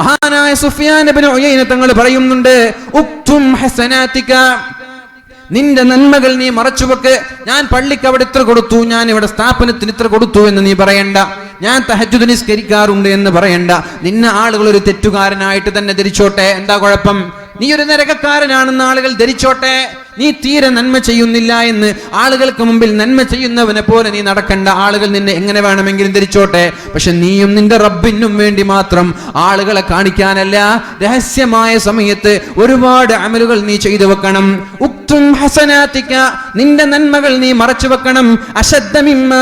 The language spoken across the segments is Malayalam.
മഹാനായ സുഫിയാൻ ഉയൈന തങ്ങൾ പറയുന്നുണ്ട് ഉക്തും ഹസനാതിക നിന്റെ നന്മകൾ നീ മറച്ചുവെക്ക്. ഞാൻ പള്ളിക്ക് അവിടെ ഇത്ര കൊടുത്തു ഞാൻ ഇവിടെ സ്ഥാപനത്തിന് ഇത്ര കൊടുത്തു എന്ന് നീ പറയണ്ട. ഞാൻ തഹജുദ് നിസ്കരിക്കാറുണ്ട് എന്ന് പറയണ്ട. നിന്നെ ആളുകൾ ഒരു തെറ്റുകാരനായിട്ട് തന്നെ ധരിച്ചോട്ടെ. എന്താ കുഴപ്പം? നീ ഒരു നരകക്കാരനാണെന്ന് ആളുകൾ ധരിച്ചോട്ടെ. നീ തീരെ നന്മ ചെയ്യുന്നില്ല എന്ന് ആളുകൾക്ക് മുമ്പിൽ നന്മ ചെയ്യുന്നവനെ പോലെ നീ നടക്കണ്ട. ആളുകൾ നിന്നെ എങ്ങനെ വേണമെങ്കിലും ധരിച്ചോട്ടെ. പക്ഷെ നീയും നിന്റെ റബ്ബിനും വേണ്ടി മാത്രം ആളുകളെ കാണിക്കാനല്ല രഹസ്യമായ സമയത്ത് ഒരുപാട് അമലുകൾ നീ ചെയ്തു വെക്കണം. ഉക്തും ഹസനാത്തിക്ക നിന്റെ നന്മകൾ നീ മറച്ചു വെക്കണം. അശദ്ധമിമ്മ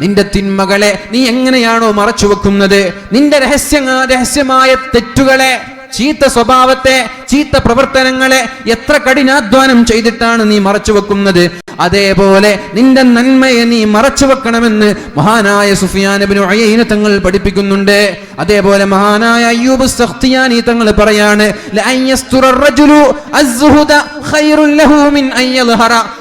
നിന്റെ തിന്മകളെ നീ എങ്ങനെയാണോ മറച്ചു വെക്കുന്നത്? നിന്റെ രഹസ്യ രഹസ്യമായ തെറ്റുകളെ ചീത്ത സ്വഭാവത്തെ ചീത്ത പ്രവർത്തനങ്ങളെ എത്ര കഠിനാധ്വാനം ചെയ്തിട്ടാണ് നീ മറച്ചു വെക്കുന്നത്? അതേപോലെ നിന്റെ നന്മയെ നീ മറച്ചു വെക്കണമെന്ന് മഹാനായ സുഫിയാനബിന് തങ്ങൾ പഠിപ്പിക്കുന്നുണ്ട്. അതേപോലെ മഹാനായ അയ്യൂബ് സഖ്തിയാനി തങ്ങൾ പറയാണ്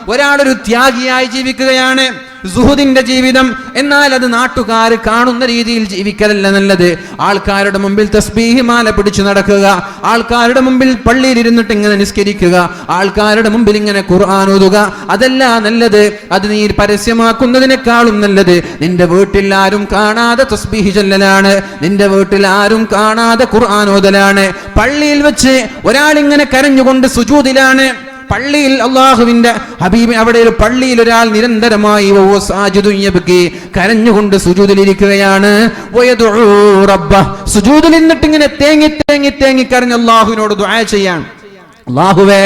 ഒരാളൊരു ത്യാഗിയായി ജീവിക്കുകയാണ്. സുഹുദിന്റെ ജീവിതം എന്നാൽ അത് നാട്ടുകാർ കാണുന്ന രീതിയിൽ ജീവിക്കലല്ല നല്ലത്. ആൾക്കാരുടെ മുമ്പിൽ തസ്ബീഹി മാല പിടിച്ചു നടക്കുക. ആൾക്കാരുടെ മുമ്പിൽ പള്ളിയിൽ ഇരുന്നിട്ട് ഇങ്ങനെ നിസ്കരിക്കുക. ആൾക്കാരുടെ മുമ്പിൽ ഇങ്ങനെ ഖുർആൻ ഓതുക. അതല്ല നല്ലത്. അത് നീ പരസ്യമാക്കുന്നതിനേക്കാളും നല്ലത്. നിന്റെ വീട്ടിൽ ആരും കാണാതെ തസ്ബീഹി ചൊല്ലലാണ്. നിന്റെ വീട്ടിൽ ആരും കാണാതെ ഖുർആൻ ഓതലാണ്. പള്ളിയിൽ വെച്ച് ഒരാളിങ്ങനെ കരഞ്ഞുകൊണ്ട് സുജൂദിലാണ് പള്ളിയിൽ അള്ളാഹുവിന്റെ ഹബീബ് അവിടെ ഒരു പള്ളിയിൽ ഒരാൾ നിരന്തരമായി കരഞ്ഞുകൊണ്ട് സുജൂതിലിരിക്കുകയാണ്. സുജൂതിൽ നിന്നിട്ട് ഇങ്ങനെ തേങ്ങി തേങ്ങി തേങ്ങി കരഞ്ഞ് അള്ളാഹുവിനോട് ദുആ ചെയ്യാൻ അള്ളാഹുവേ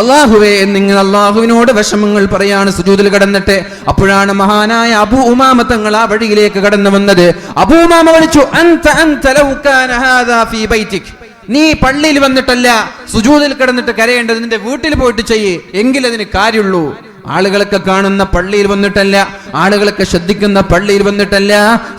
അള്ളാഹുവേ എന്നിങ്ങനെ അള്ളാഹുവിനോട് വിഷമങ്ങൾ പറയാണ് സുജൂതിൽ കടന്നിട്ട്. അപ്പോഴാണ് മഹാനായ അബു ഉമാമ തങ്ങൾ ആ വഴിയിലേക്ക് കടന്നു വന്നത്. അബു ഉമാമ വിളിച്ചു ലൗ കാന ഹാദാ ഫീ ബൈതിക്. നീ പള്ളിയിൽ വന്നിട്ടല്ല സുജൂതിൽ കിടന്നിട്ട് കരയേണ്ടത് നിന്റെ വീട്ടിൽ പോയിട്ട് ചെയ്യ്. എങ്കിലതിന് കാര്യമുള്ളൂ ആളുകളൊക്കെ കാണുന്ന പള്ളിയിൽ വന്നിട്ടല്ല. ആളുകളൊക്കെ ശ്രദ്ധിക്കുന്ന പള്ളിയിൽ വന്നിട്ടല്ല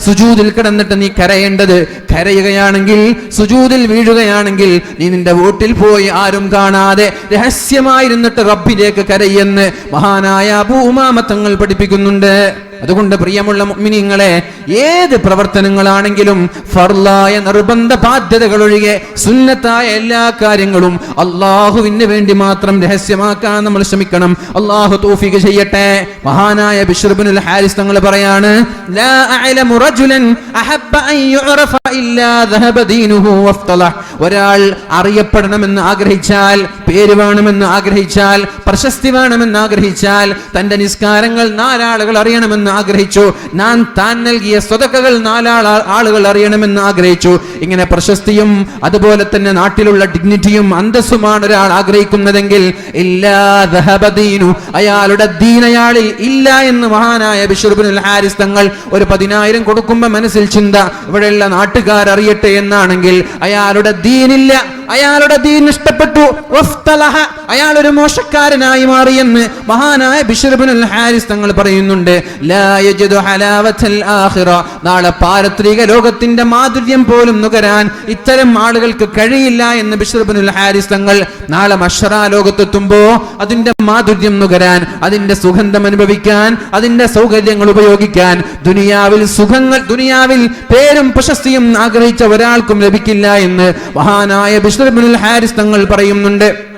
സുജൂതിൽ കിടന്നിട്ട് നീ കരയേണ്ടത്. കരയുകയാണെങ്കിൽ സുജൂതിൽ വീഴുകയാണെങ്കിൽ നീ നിന്റെ വീട്ടിൽ പോയി ആരും കാണാതെ രഹസ്യമായിരുന്നിട്ട് റബ്ബിലേക്ക് കരയെന്ന് മഹാനായ ഭൂമാമത്തങ്ങൾ പഠിപ്പിക്കുന്നുണ്ട്. അതുകൊണ്ട് പ്രിയമുള്ള മിനിങ്ങളെ ഏത് പ്രവർത്തനങ്ങളാണെങ്കിലും ഫർലായ നിർബന്ധ ബാധ്യതകൾ ഒഴികെ സുന്നത്തായ എല്ലാ കാര്യങ്ങളും അള്ളാഹുവിന് വേണ്ടി മാത്രം രഹസ്യമാക്കാൻ നമ്മൾ ശ്രമിക്കണം. അള്ളാഹു തോഫിക ചെയ്യട്ടെ. മഹാനായ ബിഷ്റുബ്നുൽ ഹാരിസ് തങ്ങൾ പറയാണ് ലാ അഅലമു റജുലൻ അഹബ്ബ അൻ യുഅറഫ ഒരാൾ അറിയപ്പെടണമെന്ന് ആഗ്രഹിച്ചാൽ പേര് വേണമെന്ന് ആഗ്രഹിച്ചാൽ പ്രശസ്തി വേണമെന്ന് ആഗ്രഹിച്ചാൽ തന്റെ നിസ്കാരങ്ങൾ നാലാളുകൾ അറിയണമെന്ന് ആഗ്രഹിച്ചു. ഞാൻ താൻ നൽകിയ സ്വതക്കകൾ നാലാൾ ആളുകൾ അറിയണമെന്ന് ആഗ്രഹിച്ചു. ഇങ്ങനെ പ്രശസ്തിയും അതുപോലെ തന്നെ നാട്ടിലുള്ള ഡിഗ്നിറ്റിയും അന്തസ്സുമാണ് ഒരാൾ ആഗ്രഹിക്കുന്നതെങ്കിൽ അയാളുടെ ദീനയാളിൽ ഇല്ല എന്ന് മഹാനായ ബിഷുർബിനുൽ ഹാരിസ് തങ്ങൾ ഒരു പതിനായിരം കൊടുക്കുമ്പോ മനസ്സിൽ ചിന്ത ഇവിടെയുള്ള നാട്ടുകാർ അറിയട്ടെ എന്നാണെങ്കിൽ അയാളുടെ ദീനില്ല. അയാളുടെ ദീൻ ഇഷ്ടപ്പെട്ടു. അയാൾ ഒരു മോശക്കാരനായി മാറിയെന്ന് മഹാനായ ബിഷർബിനുൽ ഹാരിസ് തങ്ങൾ പറയുന്നുണ്ട്. നാളെ പാരത്രിക ലോകത്തിന്റെ മാധുര്യം പോലും നുകരാൻ ഇത്തരം ആളുകൾക്ക് കഴിയില്ല എന്ന് ബിഷർബിനുൽ ഹാരിസ് തങ്ങൾ നാളെ മഷറ ലോകത്തെത്തുമ്പോ അതിന്റെ മാധുര്യം നുകരാൻ അതിന്റെ സുഗന്ധം അനുഭവിക്കാൻ അതിന്റെ സൗകര്യങ്ങൾ ഉപയോഗിക്കാൻ ദുനിയാവിൽ സുഖങ്ങൾ ദുനിയാവിൽ പേരും പ്രശസ്തിയും ആഗ്രഹിച്ച ഒരാൾക്കും ലഭിക്കില്ല എന്ന് മഹാനായ ബിഷ്ണുൽ ഹാരിസ് തങ്ങൾ പറയുന്നുണ്ട്.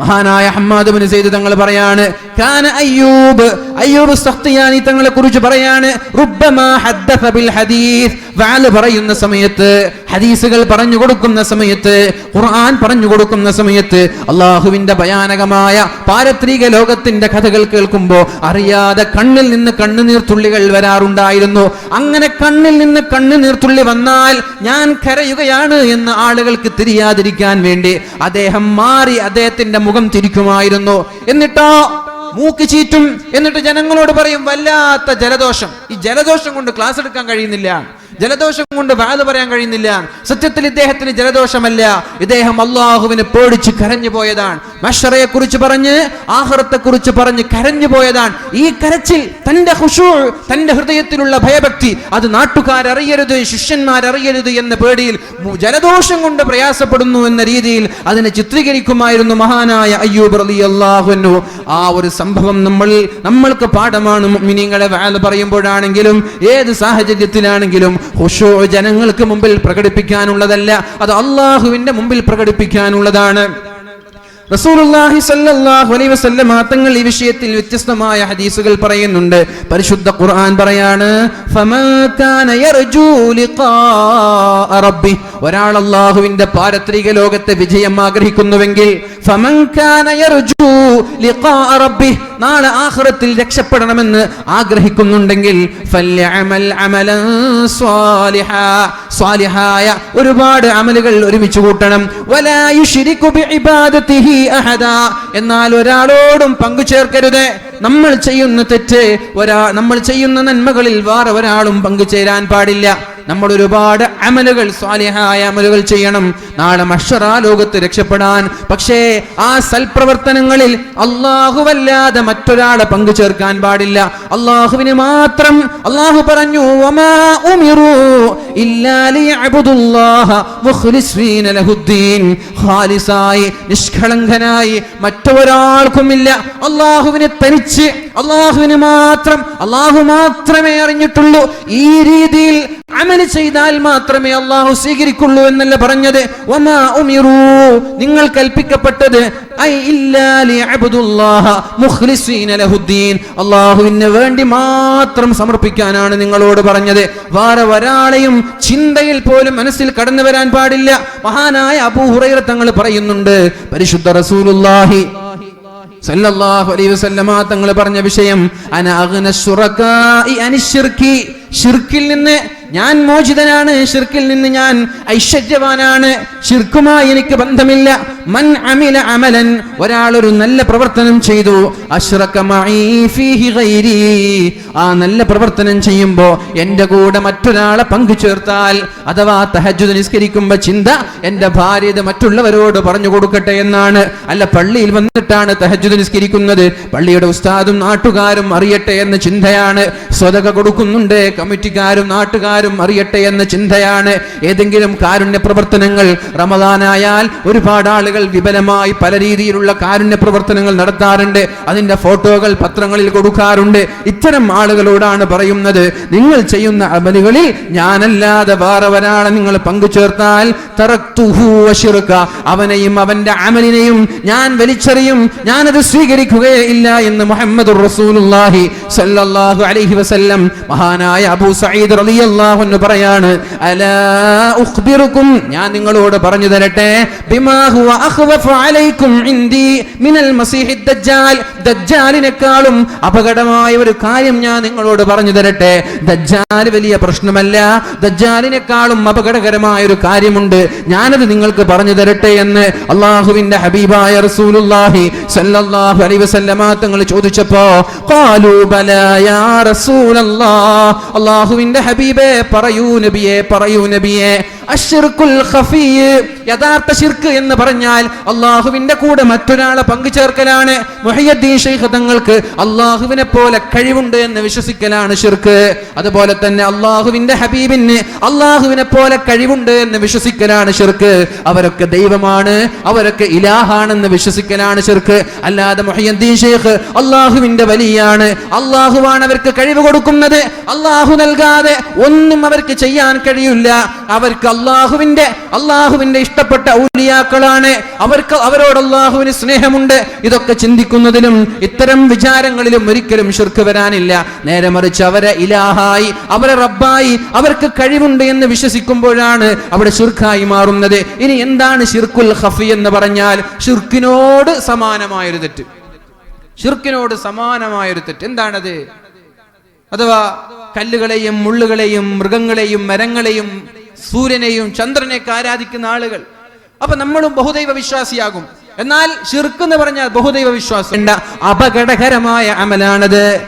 മഹാനായ ഹമ്മാദ് ബിൻ സെയ്ദ് തങ്ങൾ പറയാണ് കാന അയ്യൂബ് അയ്യൂബ് സഖ്തിയാനി തങ്ങളെ കുറിച്ച് പറയാണ് റുബ്ബമാ ഹദ്ദസ ബിൽ ഹദീസ് വാൽ പറയുന്ന സമയത്ത് ഹദീസുകൾ പറഞ്ഞു കൊടുക്കുന്ന സമയത്ത് ഖുർആൻ പറഞ്ഞു കൊടുക്കുന്ന സമയത്ത് അള്ളാഹുവിന്റെ ഭയാനകമായ പാരത്രിക ലോകത്തിന്റെ കഥകൾ കേൾക്കുമ്പോൾ അറിയാതെ കണ്ണിൽ നിന്ന് കണ്ണുനീർത്തുള്ളികൾ വരാറുണ്ടായിരുന്നു. അങ്ങനെ കണ്ണിൽ നിന്ന് കണ്ണുനീർത്തുള്ളി വന്നാൽ ഞാൻ കരയുകയാണ് എന്ന് ആളുകൾക്ക് തിരിയാതിരിക്കാൻ വേണ്ടി അദ്ദേഹം മാറി അദ്ദേഹത്തിന്റെ മുഖം തിരിക്കുമായിരുന്നു. എന്നിട്ടോ? മൂക്ക് ചീറ്റും. എന്നിട്ട് ജനങ്ങളോട് പറയും വല്ലാത്ത ജലദോഷം. ഈ ജലദോഷം കൊണ്ട് ക്ലാസ് എടുക്കാൻ കഴിയുന്നില്ല. ജലദോഷം കൊണ്ട് വാത് പറയാൻ കഴിയുന്നില്ല. സത്യത്തിൽ ഇദ്ദേഹത്തിന് ജലദോഷമല്ല. ഇദ്ദേഹം അള്ളാഹുവിനെ പേടിച്ച് കരഞ്ഞു പോയതാണ്. മഷറയെ കുറിച്ച് പറഞ്ഞ് ആഹ്റത്തെ കുറിച്ച് പറഞ്ഞ് കരഞ്ഞു പോയതാണ്. ഈ കരച്ചിൽ തന്റെ ഹുഷൂ തന്റെ ഹൃദയത്തിലുള്ള ഭയഭക്തി അത് നാട്ടുകാരറിയരുത് ശിഷ്യന്മാരറിയരുത് എന്ന പേടിയിൽ ജലദോഷം കൊണ്ട് പ്രയാസപ്പെടുന്നു എന്ന രീതിയിൽ അതിനെ ചിത്രീകരിക്കുമായിരുന്നു മഹാനായ അയ്യൂബ് അലി അള്ളാഹുനു ആ ഒരു സംഭവം നമ്മൾ നമ്മൾക്ക് പാഠമാണ് മിനിങ്ങളെ വാൽ പറയുമ്പോഴാണെങ്കിലും ഏത് സാഹചര്യത്തിലാണെങ്കിലും ഹുഷൂ ജനങ്ങൾക്ക് മുമ്പിൽ പ്രകടിപ്പിക്കാനുള്ളതല്ല അത് അള്ളാഹുവിന്റെ മുമ്പിൽ പ്രകടിപ്പിക്കാനുള്ളതാണ്. റസൂലുള്ളാഹി സ്വല്ലല്ലാഹു അലൈഹി വസല്ലം തങ്ങൾ ഈ വിഷയത്തിൽ വ്യത്യസ്തമായ ഹദീസുകൾ പറയുന്നുണ്ട്. പരിശുദ്ധ ഖുർആൻ പറയാണ് ഫമൻ യർജൂ ലിഖാഅ റബ്ബി ഒരാൾ അള്ളാഹുവിന്റെ പാരത്രിക ലോകത്തെ വിജയം ആഗ്രഹിക്കുന്നുവെങ്കിൽ നാളെ ആഖിറത്തിൽ രക്ഷപ്പെടണമെന്ന് ആഗ്രഹിക്കുന്നുണ്ടെങ്കിൽ സ്വാലിഹായ ഒരുപാട് അമലുകൾ ഒരുമിച്ച് കൂട്ടണം. എന്നാൽ ഒരാളോടും പങ്കു ചേർക്കരുത്. നമ്മൾ ചെയ്യുന്ന തെറ്റ് ഒരാ നമ്മൾ ചെയ്യുന്ന നന്മകളിൽ വേറെ ഒരാളും പങ്കുചേരാൻ പാടില്ല. നമ്മൾ ഒരുപാട് അമലുകൾ സ്വാലിഹായ അമലുകൾ ചെയ്യണം. നാളെ മഷറാ ലോകത്ത് രക്ഷപ്പെടാൻ. പക്ഷേ ആ സൽപ്രവർത്തനങ്ങളിൽ അള്ളാഹുവല്ലാതെ മറ്റൊരാളെ പങ്കു ചേർക്കാൻ പാടില്ല. അള്ളാഹുവിന് മാത്രം അള്ളാഹു പറഞ്ഞു. ഖാലിസായി നിഷ്കളങ്കനായി മറ്റൊരാൾക്കുമില്ല. അള്ളാഹുവിനെ തനിച്ച് അള്ളാഹുവിന് മാത്രം അള്ളാഹു മാത്രമേ അറിഞ്ഞിട്ടുള്ളൂ. ഈ രീതിയിൽ അമൽ ചെയ്താൽ മാത്രമേ അള്ളാഹു സ്വീകരിക്കുള്ളൂ എന്നല്ല പറഞ്ഞത്. നിങ്ങൾ കൽപ്പിക്കപ്പെട്ടത് അള്ളാഹുവിന് വേണ്ടി മാത്രം സമർപ്പിക്കാനാണ് നിങ്ങളോട് പറഞ്ഞത്. വേറെ ഒരാളെയും ചിന്തയിൽ പോലും മനസ്സിൽ കടന്നു വരാൻ പാടില്ല. മഹാനായ അബൂഹുറൈറ തങ്ങൾ പറയുന്നുണ്ട് പരിശുദ്ധ റസൂലുല്ലാഹി സല്ലല്ലാഹു അലൈഹി വസല്ലമ തങ്ങൾ പറഞ്ഞ വിഷയം അന അഗ്ന ശിർക്കിൽ നിന്ന് ഞാൻ മോചിതനാണ് ഷിർക്കിൽ നിന്ന് ഞാൻ ഐശ്വര്യവാനാണ്. ഷിർക്കുമായി എനിക്ക് ബന്ധമില്ല. മൻ അമില അമലൻ ഒരാൾ ഒരു നല്ല പ്രവർത്തനം ചെയ്തു. ആ നല്ല പ്രവർത്തനം ചെയ്യുമ്പോൾ എന്റെ കൂടെ മറ്റൊരാളെ പങ്കു ചേർത്താൽ അഥവാ തഹജ്ജുദ് നിസ്കരിക്കുമ്പോൾ ചിന്ത എന്റെ ഭാര്യ ഇത് മറ്റുള്ളവരോട് പറഞ്ഞു കൊടുക്കട്ടെ എന്നാണ്. അല്ല പള്ളിയിൽ വന്നിട്ടാണ് തഹജ്ജുദ് നിസ്കരിക്കുന്നത്. പള്ളിയുടെ ഉസ്താദും നാട്ടുകാരും അറിയട്ടെ എന്ന ചിന്തയാണ്. സ്വതക കൊടുക്കുന്നുണ്ട് കമ്മിറ്റിക്കാരും നാട്ടുകാരും അറിയട്ടെ എന്ന ചിന്തയാണ് ഏതെങ്കിലും കാരുണ്യ പ്രവർത്തനങ്ങൾ റമദാനായാൽ ഒരുപാട് ആളുകൾ വിപുലമായി പല രീതിയിലുള്ള കാരുണ്യ പ്രവർത്തനങ്ങൾ നടത്താറുണ്ട്. അതിന്റെ ഫോട്ടോകൾ പത്രങ്ങളിൽ കൊടുക്കാറുണ്ട്. ഇത്തരം ആളുകളോടാണ് പറയുന്നത് നിങ്ങൾ ചെയ്യുന്ന അമലുകളിൽ ഞാനല്ലാതെ വേറെ ഒരാളെ നിങ്ങൾ പങ്കു ചേർത്താൽ തറക്തുഹു വശിറുക. അവനെയും അവന്റെ അമലിനെയും ഞാൻ വലിച്ചെറിയും. ഞാനത് സ്വീകരിക്കുകയേ ഇല്ല എന്ന് മുഹമ്മദ് റസൂലുള്ളാഹി സല്ലല്ലാഹു അലൈഹി വസല്ലം മഹാനായ അബൂ സഈദ് റളിയല്ലാഹു അൻഹു പറയാണ് അലാ ഉഖ്ബിറുക്കും ഞാൻ നിങ്ങളോട് പറഞ്ഞു തരട്ടെ ബിമാ ഹുവ അഖ്വഫു അലൈക്കും ഇൻദി മിനൽ മസീഹി ദജ്ജാൽ ദജ്ജാലിനേക്കാളും അപകടമായ ഒരു കാര്യം ഞാൻ നിങ്ങളോട് പറഞ്ഞു തരട്ടെ ദജ്ജാൽ വലിയ പ്രശ്നമല്ല ദജ്ജാലിനെക്കാളും അപകടകരമായ ഒരു കാര്യമുണ്ട് ഞാനത് നിങ്ങൾക്ക് പറഞ്ഞു തരട്ടെ എന്ന് അള്ളാഹുവിന്റെ ഹബീബായ റസൂലുള്ളാഹി സല്ലല്ലാഹു അലൈഹി വസല്ലമ തങ്ങൾ ചോദിച്ചപ്പോ ഖാലൂ ബല യാ റസൂലല്ലാഹ് അള്ളാഹുവിന്റെ ഹബീബേ പറയൂ നബിയെ പറയൂ നബിയെ. യഥാർത്ഥ ശിർക്ക് എന്ന് പറഞ്ഞാൽ അള്ളാഹുവിന്റെ കൂടെ മറ്റൊരാളെ പങ്കുചേർക്കലാണ്. മുഹയ്യദ്ദീൻ ശൈഖ് തങ്ങൾക്ക് അള്ളാഹുവിനെ പോലെ കഴിവുണ്ട് എന്ന് വിശ്വസിക്കലാണ് ഷിർക്ക് അതുപോലെ തന്നെ അള്ളാഹുവിന്റെ ഹബീബിന് അള്ളാഹുവിനെ പോലെ കഴിവുണ്ട് എന്ന് വിശ്വസിക്കലാണ് ഷിർക്ക് അവരൊക്കെ ദൈവമാണ് അവരൊക്കെ ഇലാഹാണെന്ന് വിശ്വസിക്കലാണ് ഷിർക്ക് അല്ലാതെ മുഹയ്യദ്ദീൻ ഷെയ്ഖ് അള്ളാഹുവിന്റെ വലിയാണ്. അള്ളാഹുവാണ് അവർക്ക് കഴിവ് കൊടുക്കുന്നത്. അള്ളാഹു നൽകാതെ ഒന്നും അവർക്ക് ചെയ്യാൻ കഴിയില്ല. അവർക്ക് അള്ളാഹുവിന്റെ അള്ളാഹുവിന്റെ ഇഷ്ടപ്പെട്ട ഔലിയാക്കളാണ്. അവർക്ക് അവരോട് അള്ളാഹുവിന് സ്നേഹമുണ്ട്. ഇതൊക്കെ ചിന്തിക്കുന്നതിലും ഇത്തരം വിചാരങ്ങളിലും ഒരിക്കലും ഷുർക്ക് വരാനില്ല. നേരെ മറിച്ച് അവരെ ഇലാഹായി അവരെ റബ്ബായി അവർക്ക് കഴിവുണ്ട് എന്ന് വിശ്വസിക്കുമ്പോഴാണ് അവിടെ ഷുർഖായി മാറുന്നത്. ഇനി എന്താണ് ഷിർക്കുൽ ഹഫി എന്ന് പറഞ്ഞാൽ? ഷിർക്കിനോട് സമാനമായൊരു തെറ്റ്. ഷിർക്കിനോട് സമാനമായൊരു തെറ്റ്. എന്താണത്? അഥവാ കല്ലുകളെയും മുള്ളുകളെയും മൃഗങ്ങളെയും മരങ്ങളെയും സൂര്യനെയും ചന്ദ്രനെയൊക്കെ ആരാധിക്കുന്ന ആളുകൾ. അപ്പൊ നമ്മളും ബഹുദൈവ വിശ്വാസിയാകും. എന്നാൽ ഷിർക്ക് എന്ന് പറഞ്ഞാൽ ബഹുദൈവ വിശ്വാസം. അപകടകരമായ അമലാണത്.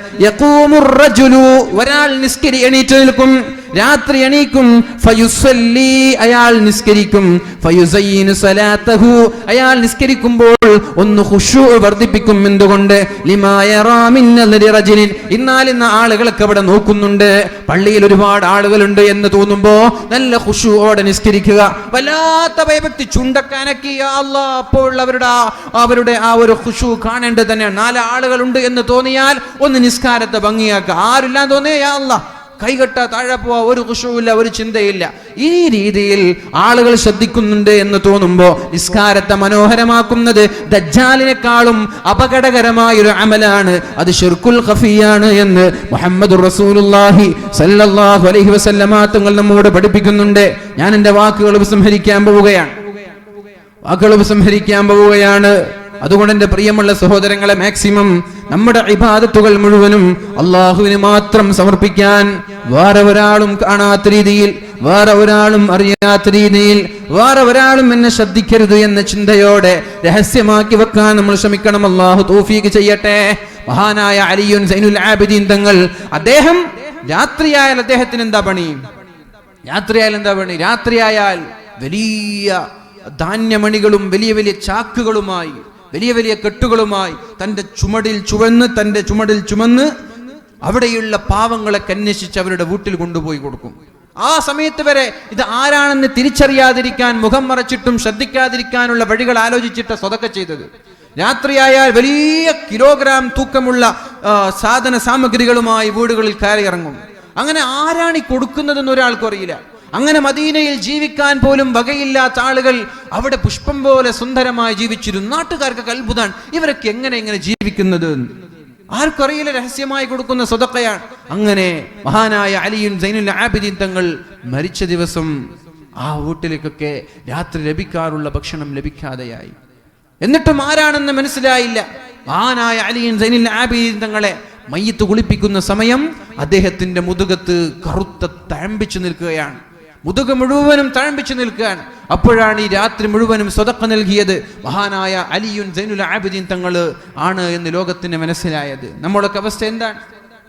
ഒരാൾ നിസ്കരി എണീറ്റ് നിൽക്കും. രാത്രി എണീക്കും. ഫയുസല്ലി അയാൾ നിസ്കരിക്കും. ഫയുസയ്യിനു സലാത്തഹു അയാൾ നിസ്കരിക്കുമ്പോൾ ഒന്ന് ഹുഷു വർദ്ധിപ്പിക്കും. എന്തുകൊണ്ട്? ലിമാ യറാ മിൻ നദരി റജുലിൻ. ഇന്നാൽ ഇന്ന് ആളുകളൊക്കെ അവിടെ നോക്കുന്നുണ്ട്. പള്ളിയിൽ ഒരുപാട് ആളുകളുണ്ട് എന്ന് തോന്നുമ്പോ നല്ല ഹുഷുവോടെ നിസ്കരിക്കുക. വല്ലാത്ത ഭയഭക്തി ചുണ്ടക്കാനക്കി. അല്ലാ അപ്പോൾ അവരുടെ അവരുടെ ആ ഒരു ഹുഷു കാണേണ്ടത് തന്നെ നാല് ആളുകളുണ്ട് എന്ന് തോന്നിയാൽ ഒന്ന് നിസ്കാരത്തെ ഭംഗിയാക്കുക. ആരില്ലാന്ന് തോന്നിയാ? അല്ലാ കൈകെട്ടാ താഴെ പോവാ ഒരു കുഷവുമില്ല ഒരു ചിന്തയില്ല. ഈ രീതിയിൽ ആളുകൾ ശ്രദ്ധിക്കുന്നുണ്ട് എന്ന് തോന്നുമ്പോ നിസ്കാരത്തെ മനോഹരമാക്കുന്നത് ദജ്ജാലിനെക്കാളും അപകടകരമായ ഒരു അമലാണ്. അത് ഷിർക്കുൽ ഖഫിയാണ് എന്ന് മുഹമ്മദ് റസൂലുള്ളാഹി സല്ലല്ലാഹു അലൈഹി വസല്ലമ തങ്ങൾ നമ്മോട് പഠിപ്പിക്കുന്നുണ്ട്. ഞാൻ എന്റെ വാക്കുകൾ ഉപസംഹരിക്കാൻ പോവുകയാണ്. വാക്കുകൾ ഉപസംഹരിക്കാൻ പോവുകയാണ്. അതുകൊണ്ട് എന്റെ പ്രിയമുള്ള സഹോദരങ്ങളെ മാക്സിമം നമ്മുടെ ഇബാദത്തുകൾ മുഴുവനും അള്ളാഹുവിന് മാത്രം സമർപ്പിക്കാൻ വേറെ ഒരാളും കാണാത്ത രീതിയിൽ വേറെ ഒരാളും അറിയാത്ത രീതിയിൽ വേറെ ഒരാളും എന്നെ ശ്രദ്ധിക്കരുത് എന്ന ചിന്തയോടെ രഹസ്യമാക്കി വെക്കാൻ നമ്മൾ ശ്രമിക്കണം. അള്ളാഹു തോഫീക്ക് ചെയ്യട്ടെ. മഹാനായ അലിയുൻ സൈനുൽ ആബിദീൻ തങ്ങൾ അദ്ദേഹം രാത്രിയായാൽ അദ്ദേഹത്തിന് എന്താ പണി? രാത്രിയായാൽ എന്താ പണി? രാത്രിയായാൽ വലിയ ധാന്യമണികളും വലിയ വലിയ ചാക്കുകളുമായി വലിയ വലിയ കെട്ടുകളുമായി തന്റെ ചുമടിൽ ചുവന്ന് തന്റെ ചുമടിൽ ചുമന്ന് അവിടെയുള്ള പാവങ്ങളെ കന്വേഷിച്ച് അവരുടെ വീട്ടിൽ കൊണ്ടുപോയി കൊടുക്കും. ആ സമയത്ത് വരെ ഇത് ആരാണെന്ന് തിരിച്ചറിയാതിരിക്കാൻ മുഖം മറച്ചിട്ടും ശ്രദ്ധിക്കാതിരിക്കാനുള്ള വഴികൾ ആലോചിച്ചിട്ട് സ്വതക്ക ചെയ്തത്. രാത്രിയായാൽ വലിയ കിലോഗ്രാം തൂക്കമുള്ള സാധന സാമഗ്രികളുമായി വീടുകളിൽ കയറിയിറങ്ങും. അങ്ങനെ ആരാണ് ഈ കൊടുക്കുന്നതെന്ന് ഒരാൾക്കും അറിയില്ല. അങ്ങനെ മദീനയിൽ ജീവിക്കാൻ പോലും വകയില്ലാത്ത ആളുകൾ അവിടെ പുഷ്പം പോലെ സുന്ദരമായി ജീവിച്ചിരുന്നു. നാട്ടുകാർക്ക് അത്ഭുതമാണ് ഇവരൊക്കെ എങ്ങനെ ഇങ്ങനെ ജീവിക്കുന്നത്? ആർക്കറിയില്ല രഹസ്യമായി കൊടുക്കുന്ന സ്വതക്കയാണ്. അങ്ങനെ മഹാനായ അലിയും സൈനുൽ ആബിദീൻ തങ്ങൾ മരിച്ച ദിവസം ആ വീട്ടിലേക്കൊക്കെ രാത്രി ലഭിക്കാറുള്ള ഭക്ഷണം ലഭിക്കാതെയായി. എന്നിട്ടും ആരാണെന്ന് മനസ്സിലായില്ല. മഹാനായ അലിയൻ സൈനിൽ ആബിദീൻ തങ്ങളെ മയ്യത്ത് കുളിപ്പിക്കുന്ന സമയം അദ്ദേഹത്തിന്റെ മുതുകത്ത് കറുത്ത തഴമ്പിച്ചു നിൽക്കുകയാണ്. മുതുക മുഴുവനും തഴമ്പിച്ചു നിൽക്കാൻ. അപ്പോഴാണ് ഈ രാത്രി മുഴുവനും സ്വതക്ക നൽകിയത്. മഹാനായ അലിയുൻ സൈനുൽ ആബിദീൻ തങ്ങൾ ആണ് എന്ന് ലോകത്തിന് മനസ്സിലായത്. നമ്മളൊക്കെ അവസ്ഥ എന്താണ്?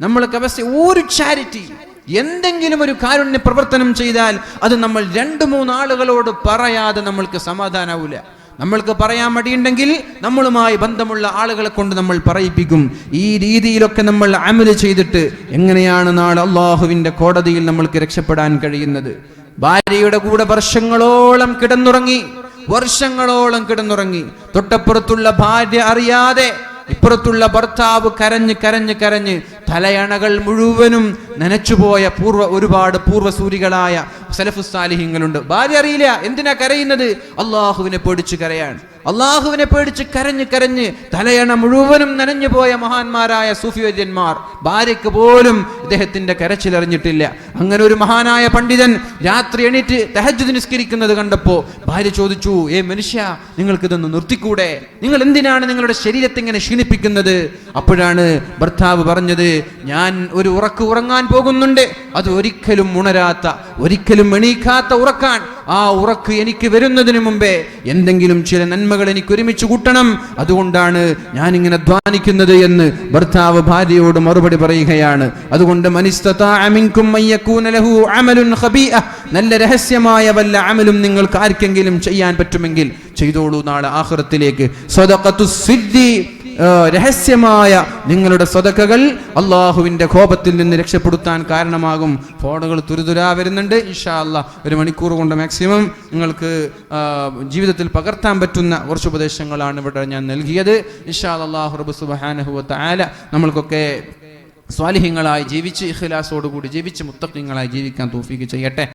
നമ്മളൊക്കെ അവസ്ഥ ഒരു ചാരിറ്റി എന്തെങ്കിലും ഒരു കാരുണ്യ പ്രവർത്തനം ചെയ്താൽ അത് നമ്മൾ രണ്ട് മൂന്നാളുകളോട് പറയാതെ നമ്മൾക്ക് സമാധാനാവൂല. നമ്മൾക്ക് പറയാൻ മടിയുണ്ടെങ്കിൽ നമ്മളുമായി ബന്ധമുള്ള ആളുകളെ കൊണ്ട് നമ്മൾ പറയിപ്പിക്കും. ഈ രീതിയിലൊക്കെ നമ്മൾ അമൽ ചെയ്തിട്ട് എങ്ങനെയാണ് നാളെ അള്ളാഹുവിന്റെ കോടതിയിൽ നമ്മൾക്ക് രക്ഷപ്പെടാൻ കഴിയുന്നത്? ഭാര്യയുടെ കൂടെ വർഷങ്ങളോളം കിടന്നുറങ്ങി വർഷങ്ങളോളം കിടന്നുറങ്ങി. തൊട്ടപ്പുറത്തുള്ള ഭാര്യ അറിയാതെ ഇപ്പുറത്തുള്ള ഭർത്താവ് കരഞ്ഞ് കരഞ്ഞ് കരഞ്ഞ് തലയണകൾ മുഴുവനും നനച്ചുപോയ പൂർവ ഒരുപാട് പൂർവസൂരികളായ സലഫുസാലിഹിങ്ങളുണ്ട് ഭാര്യ അറിയില്ല എന്തിനാ കരയുന്നത്? അള്ളാഹുവിനെ പൊടിച്ചു കരയാണ്. അള്ളാഹുവിനെ പേടിച്ച് കരഞ്ഞ് കരഞ്ഞ് തലയണ മുഴുവനും നനഞ്ഞു പോയ മഹാന്മാരായ സൂഫിയോജന്മാർ ഭാര്യയ്ക്ക് പോലും ഇദ്ദേഹത്തിന്റെ കരച്ചിലറിഞ്ഞിട്ടില്ല. അങ്ങനെ ഒരു മഹാനായ പണ്ഡിതൻ രാത്രി എണീറ്റ് തെഹജ് നിസ്കരിക്കുന്നത് കണ്ടപ്പോ ഭാര്യ ചോദിച്ചു ഏ മനുഷ്യ നിങ്ങൾക്കിതൊന്ന് നിർത്തിക്കൂടെ? നിങ്ങൾ എന്തിനാണ് നിങ്ങളുടെ ശരീരത്തെ ഇങ്ങനെ ക്ഷീണിപ്പിക്കുന്നത്? അപ്പോഴാണ് ഭർത്താവ് പറഞ്ഞത് ഞാൻ ഒരു ഉറക്ക് ഉറങ്ങാൻ പോകുന്നുണ്ട്. അത് ഒരിക്കലും ഉണരാത്ത ഒരിക്കലും എണീക്കാത്ത ഉറക്കാൻ ആ ഉറക്ക് എനിക്ക് വരുന്നതിന് മുമ്പേ എന്തെങ്കിലും ചില നന്മകൾ എനിക്ക് ഒരുമിച്ച് കൂട്ടണം. അതുകൊണ്ടാണ് ഞാൻ ഇങ്ങനെ അധ്വാനിക്കുന്നത് എന്ന് ഭർത്താവ് ഭാര്യയോട് മറുപടി പറയുകയാണ്. അതുകൊണ്ട് നല്ല രഹസ്യമായ വല്ല അമലും നിങ്ങൾക്ക് ആർക്കെങ്കിലും ചെയ്യാൻ പറ്റുമെങ്കിൽ ചെയ്തോളൂ നാളെ ആഹ്റത്തിലേക്ക്. സ്വതക്കത്തു സിദ്ദി. ആ, രഹസ്യമായ നിങ്ങളുടെ സ്വതക്കകൾ അള്ളാഹുവിന്റെ കോപത്തിൽ നിന്ന് രക്ഷപ്പെടുത്താൻ കാരണമാകും. ഫോണുകൾ തുരുതുരാ വരുന്നുണ്ട്. ഇഷാ അല്ല ഒരു മണിക്കൂർ കൊണ്ട് മാക്സിമം നിങ്ങൾക്ക് ജീവിതത്തിൽ പകർത്താൻ പറ്റുന്ന കുറച്ച് ഉപദേശങ്ങളാണ് ഇവിടെ ഞാൻ നൽകിയത്. ഇഷാ അള്ളാഹു വ തആല നമ്മൾക്കൊക്കെ സ്വാലിഹ്യങ്ങളായി ജീവിച്ച് ഇഖ്ലാസോടുകൂടി ജീവിച്ച് മുത്തക്കിങ്ങളായി ജീവിക്കാൻ തോഫിക്ക് ചെയ്യട്ടെ.